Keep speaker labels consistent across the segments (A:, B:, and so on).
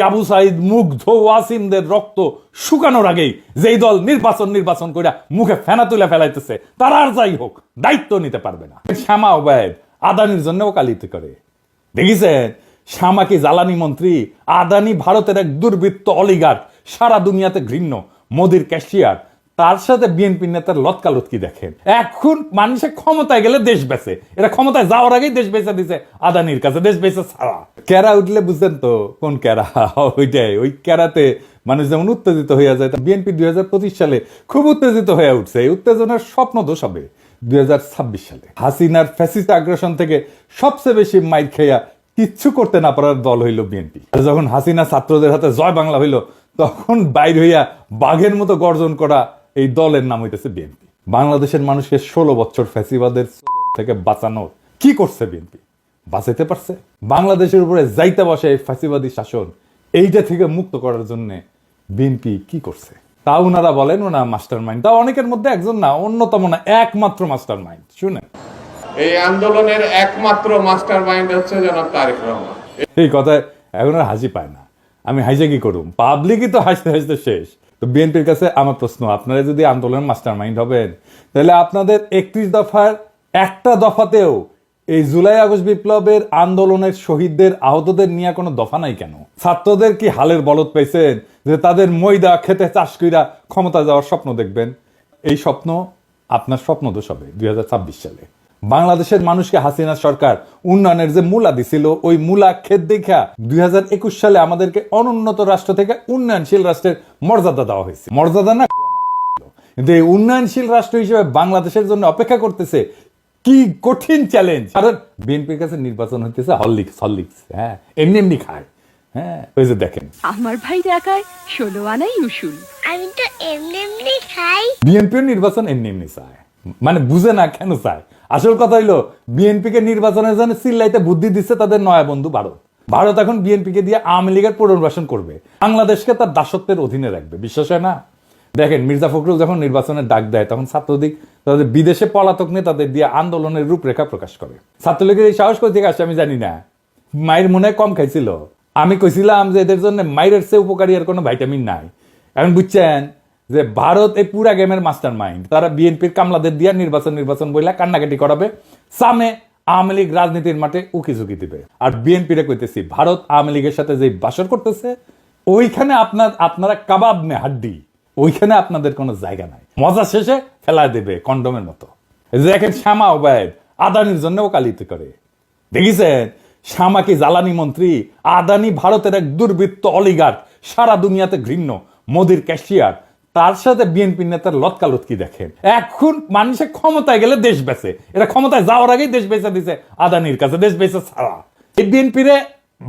A: আবু সাইদ মুগ্ধ ওয়াসিমদের রক্ত শুকানোর আগেই যেই দল নির্বাচন নির্বাচন করে মুখে ফেনা তুলে ফেলাইতেছে, তারা আর যাই হোক, দায়িত্ব নিতে পারবে না। শ্যামা ওবায়দ আদানির জন্য ওকালিত করে। দেখিছেন? শ্যামা কি জ্বালানি মন্ত্রী? আদানি ভারতের এক দুর্বৃত্ত অলিগার সারা দুনিয়াতে ঘৃণ্য, মোদির ক্যাশিয়ার। তার সাথে বিএনপি নেতার লতকালতকি দেখেন। এখন মানুষের ক্ষমতায় গেলে দেশ বেচে। এরা ক্ষমতায় যাওয়ার আগেই দেশ বেচে দিছে। আদানির কাছে দেশ বেচে ছাড়া। ক্যারা উঠলে বুঝছেন তো? কোন ক্যারা ওইটাই। ওই ক্যারাতে মানুষ যেমন উত্তেজিত হয়ে যায় বিএনপি দুই সালে খুব উত্তেজিত হয়ে উঠছে। এই উত্তেজনার স্বপ্ন দোষ হবে দুই সালে। হাসিনার ফ্যাসিস্ট আগ্রাসন থেকে সবচেয়ে বেশি মাইর খেয়া কিচ্ছু করতে না পারার দল হইল বিএনপি। যখন হাসিনা ছাত্রদের হাতে জয় বাংলা হইল, তখন বাইর হইয়া বাঘের মতো গর্জন করা এই দলের নাম হইতেছে বিএনপি। বাংলাদেশের মানুষকে ষোলো বছর ফ্যাসিবাদের থেকে বাঁচানোর কি করছে বিএনপি? বাঁচাইতে পারছে? বাংলাদেশের উপরে যাইতে বসে এই ফ্যাসিবাদী শাসন এইটা থেকে মুক্ত করার জন্য বিএনপি কি করছে? তা ওনারা বলেন ওনা মাস্টার মাইন্ড তা অনেকের মধ্যে একজন না অন্যতম না একমাত্র মাস্টার মাইন্ড শুনেন।
B: এই আন্দোলনের একমাত্র মাস্টার মাইন্ড হচ্ছে জনাব তারেক রহমান।
A: এই কথায় এখন আর হাসি পায় না। আমি হাসে কি করুম। পাবলিকই তো হাসতে হাসতে শেষ। তো বিএনপির কাছে আমার প্রশ্ন, আপনারা যদি আন্দোলনের মাস্টার মাইন্ড হবেন, তাহলে আপনাদের একত্রিশ দফার একটা দফাতেও এই জুলাই আগস্ট বিপ্লবের আন্দোলনের শহীদদের, আহতদের নিয়ে কোনো দফা নাই কেন? ছাত্রদের কি হালের বলদ পাইছেন যে তাদের ময়দা খেতে চাষ কইরা ক্ষমতা যাওয়ার স্বপ্ন দেখবেন? এই স্বপ্ন আপনার স্বপ্ন দোষ হবে দুই হাজার ছাব্বিশ সালে। বাংলাদেশের মানুষকে হাসিনা সরকার উন্নয়নের যে মূলা দিছিল ওই মূলা ক্ষেত দেখা দুই সালে আমাদেরকে অনুন্নত রাষ্ট্র থেকে উন্নয়নশীল রাষ্ট্রের মর্যাদা দেওয়া হয়েছে। মর্যাদা না কিন্তু এই উন্নয়নশীল রাষ্ট্র হিসেবে বাংলাদেশের জন্য অপেক্ষা করতেছে কি কঠিন চ্যালেঞ্জ কারণ বিএনপির কাছে নির্বাচন হইতেছে হরলিক্স হরলিক্স হ্যাঁ এমনি এমনি খায় হ্যাঁ ওই যে দেখেন।
C: আমার ভাই ঢাকায় ষোলো আনাই উসুল।
D: আমি তো এমনি এমনি খাই।
A: বিএনপির নির্বাচন এমনি এমনি চায় মানে বুঝে না কেন চায়। আসল কথা হইল বিএনপি কে নির্বাচনের জন্য চিল্লাইতে বুদ্ধি দিচ্ছে তাদের নয়া বন্ধু ভারত। ভারত এখন বিএনপি কে দিয়ে আওয়ামী লীগের পুনর্বাসন করবে। বাংলাদেশকে তার দাসত্বের অধীনে রাখবে, বিশ্বাস হয় না? দেখেন, মির্জা ফখরুল যখন নির্বাচনের ডাক দেয়, তখন ছাত্রদিক তাদের বিদেশে পলাতক নিয়ে তাদের দিয়ে আন্দোলনের রূপরেখা প্রকাশ করে। ছাত্রলীগের এই সাহস কোথা থেকে আসে আমি জানি না। মায়ের মনে কম খাইছিল। আমি কইছিলাম যে এদের জন্য মায়ের চেয়ে উপকারী আর কোনো ভাইটামিন নাই। এখন বুঝছেন যে ভারত এই পুরা গেমের মাস্টার মাইন্ড তারা বিএনপির কামলাদের দিয়া নির্বাচন নির্বাচন বইলা কান্নাকাটি করাবে। সামনে আওয়ামী লীগ রাজনীতির মাঠে উকি ঝুঁকি দিবে। আর বিএনপি রে কইতেছি, ভারত আওয়ামী লীগের সাথে যে বাসর করতেছে, ওইখানে আপনার, আপনারা কাবাব মে হাড্ডি। ওইখানে আপনাদের কোনো জায়গা নাই। মজা শেষে ফেলা দেবে কন্ডমের মতো। দেখেন শ্যামা ওবায়দ, আদানির জন্য ওকালিত করে। দেখিছেন? শ্যামা কি জ্বালানি মন্ত্রী? আদানি ভারতের এক দুর্বৃত্ত অলিগার সারা দুনিয়াতে ঘৃণ্য। মোদির ক্যাশিয়ার তার সাথে বিএনপি নেতার লতকালতকি দেখেন। এখন মানুষের ক্ষমতায় গেলে দেশ বেচে। এরা ক্ষমতায় যাওয়ার আগেই দেশ বেচে দিছে, আদানির কাছে দেশ বেচে ছাড়া। এই বিএনপিরে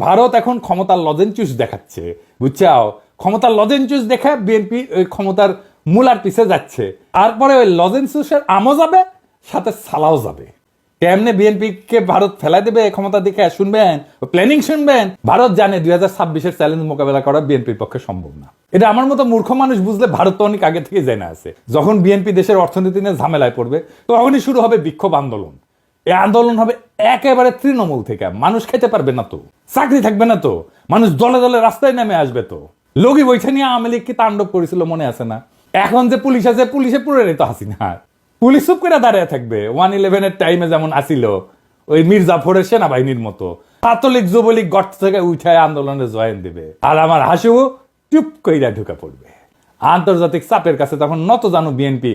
A: ভারত এখন ক্ষমতার লজেনচুস দেখাচ্ছে, বুঝছাও? ক্ষমতার লজেনচুস দেখে বিএনপি ওই ক্ষমতার মূলার পিছে যাচ্ছে। তারপরে ওই লজেনচুসের আমও যাবে, সাথে সালাও যাবে। কেমনে বিএনপি কে ভারত ফেলাই দেবে ক্ষমতা দিকে? শুনবেন প্ল্যানিং শুনবেন। ভারত জানে দুই হাজার ছাব্বিশের চ্যালেঞ্জ মোকাবেলা করা বিএনপির পক্ষে সম্ভব না। এটা আমার মতো মূর্খ মানুষ বুঝলে ভারত তো অনেক আগে থেকে জেনে আছে। যখন বিএনপি দেশের অর্থনীতি নিয়ে ঝামেলায় পড়বে, তখনই শুরু হবে বিক্ষোভ আন্দোলন। এই আন্দোলন হবে একেবারে তৃণমূল থেকে। মানুষ খেতে পারবে না তো। চাকরি থাকবে না তো। মানুষ দলে দলে রাস্তায় নেমে আসবে তো। লগি বৈঠা আওয়ামী লীগ কি তাণ্ডব করেছিল মনে আছে না? এখন যে পুলিশ আছে, পুলিশে পুরে তো হাসিনা। পুলিশ চুপ করে দাঁড়িয়ে থাকবে। ওয়ান ইলেভেনের টাইমে যেমন আসিল, ওই মির্জাফরের সেনাবাহিনীর মতো। ছাত্রলীগ যুবলীগ গর্ত থেকে উঠায় আন্দোলনে জয়েন দেবে। আর আমার হাসু চুপ কইরা ঢুকে পড়বে। আন্তর্জাতিক চাপের কাছে তখন নত জানু বিএনপি।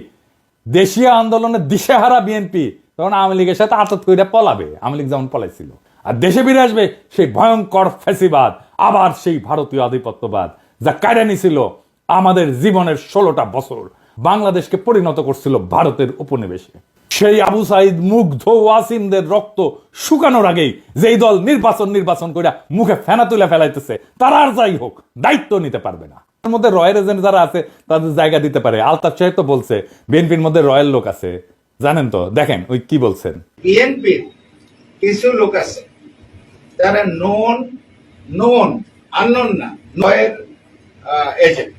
A: দেশীয় আন্দোলনের দিশেহারা বিএনপি। তখন আওয়ামী লীগের সাথে আতত কইরা পলাবে। আওয়ামী লীগ যেমন পলাইছিল। আর দেশে ফিরে আসবে সেই ভয়ঙ্কর ফ্যাসিবাদ আবার সেই ভারতীয় আধিপত্যবাদ, যা কায়রা নিছিল আমাদের জীবনের ষোলোটা বছর। বাংলাদেশকে পরিণত করছিল ভারতের উপনিবেশে। সেই আবু সাইদ মুগ্ধ ওয়াসিমদের রক্ত শুকানোর আগেই যেই দল নির্বাচন নির্বাচন করে মুখে ফেনা তুলে ফেলাইতেছে, তারা আর যাই হোক, দায়িত্ব নিতে পারবে না। তার মধ্যে রয়্যাল এজেন্ট যারা আছে, তাদের জায়গা দিতে পারে। আলতাফ সাহেব তো বলছে, বিএনপির মধ্যে রয়্যাল লোক আছে। জানেন তো, দেখেন ওই কি বলছেন।
E: বিএনপির কিছু লোক আছে, যারা নন নন আননোন না রয়ের এজেন্ট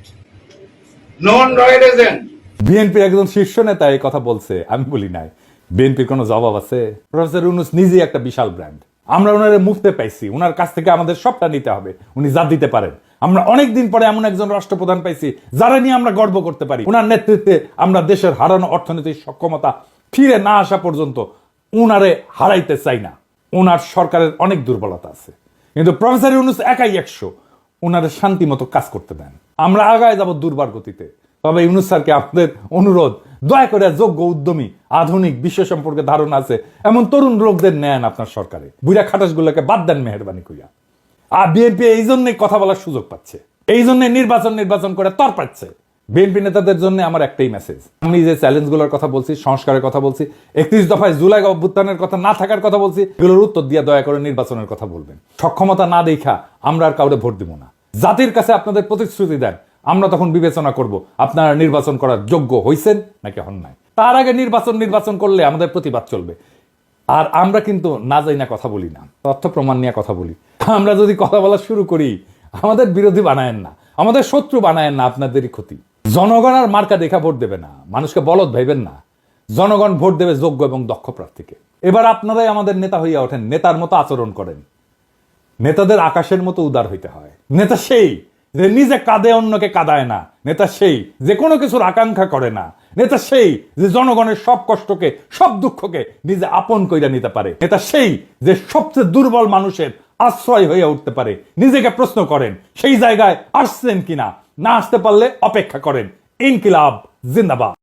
E: নন রয়ের এজেন্ট
A: বিএনপির একজন শীর্ষ নেতা এই কথা বলছে, আমি বলি নাই। বিএনপির কোনো জবাব আছে? প্রফেসর ইউনুস নিজেই একটা বিশাল ব্র্যান্ড আমরা ওনারে মুফতে পাইছি, ওনার কাছ থেকে আমাদের সবটা নিতে হবে, উনি যা দিতে পারেন। আমরা অনেক দিন পরে এমন একজন রাষ্ট্রপ্রধান পাইছি, যারা নিয়ে আমরা গর্ব করতে পারি। ওনার নেতৃত্বে আমরা দেশের হারানো অর্থনৈতিক সক্ষমতা ফিরে না আসা পর্যন্ত উনারে হারাইতে চাই না। ওনার সরকারের অনেক দুর্বলতা আছে। কিন্তু প্রফেসর ইউনুস একাই একশো। ওনারে শান্তি মতো কাজ করতে দেন। আমরা আগায় যাব দুর্বার গতিতে। তবে ইউনুস স্যারকে আপনাদের অনুরোধ, দয়া করে যোগ্য উদ্যমী, আধুনিক, বিশ্ব সম্পর্কে ধারণা আছে, এমন তরুণ লোকদের নেন আপনার সরকারে। বুড়া খাটাসগুলোকে বাদ দেন মেহরবানি কইয়া আর বিএনপি এই জন্যই কথা বলার সুযোগ পাচ্ছে। এই জন্য নির্বাচন নির্বাচন করে তর পাচ্ছে। বিএনপি নেতাদের জন্য আমার একটাই মেসেজ আমি যে চ্যালেঞ্জগুলোর কথা বলছি, সংস্কারের কথা বলছি, একত্রিশ দফায় জুলাই অভ্যুত্থানের কথা না থাকার কথা বলছি, এগুলোর উত্তর দিয়ে দয়া করে নির্বাচনের কথা বলবেন। সক্ষমতা না দেখা আমরা আর কাউরে ভোট দিব না। জাতির কাছে আপনাদের প্রতিশ্রুতি দেন। আমরা তখন বিবেচনা করব, আপনারা নির্বাচন করার যোগ্য হইছেন নাকি হন নাই? তার আগে নির্বাচন নির্বাচন করলে আমাদের প্রতিবাদ চলবে। আর আমরা কিন্তু না যাই না কথা বলি না, তথ্য প্রমাণ নিয়ে কথা বলি। আমরা যদি কথা বলা শুরু করি, আমাদের বিরোধী বানায়েন না, আমাদের শত্রু বানায়েন না, আপনাদেরই ক্ষতি। জনগণ আর মার্কা দেখা ভোট দেবে না, মানুষকে বলদ ভাইবেন না। জনগণ ভোট দেবে যোগ্য এবং দক্ষ প্রার্থীকে। এবার আপনারাই আমাদের নেতা হইয়া ওঠেন, নেতার মতো আচরণ করেন। নেতাদের আকাশের মতো উদার হইতে হয়। নেতা সেই যে নিজে কাঁদে, অন্যকে কাঁদায় না। নেতা সেই, যে কোনো কিছুর আকাঙ্ক্ষা করে না। নেতা সেই, যে জনগণের সব কষ্টকে, সব দুঃখকে নিজে আপন কইরা নিতে পারে। নেতা সেই, যে সবচেয়ে দুর্বল মানুষের আশ্রয় হয়ে উঠতে পারে। নিজেকে প্রশ্ন করেন, সেই জায়গায় আসছেন কিনা? না আসতে পারলে অপেক্ষা করেন। ইনকিলাব, জিন্দাবাদ।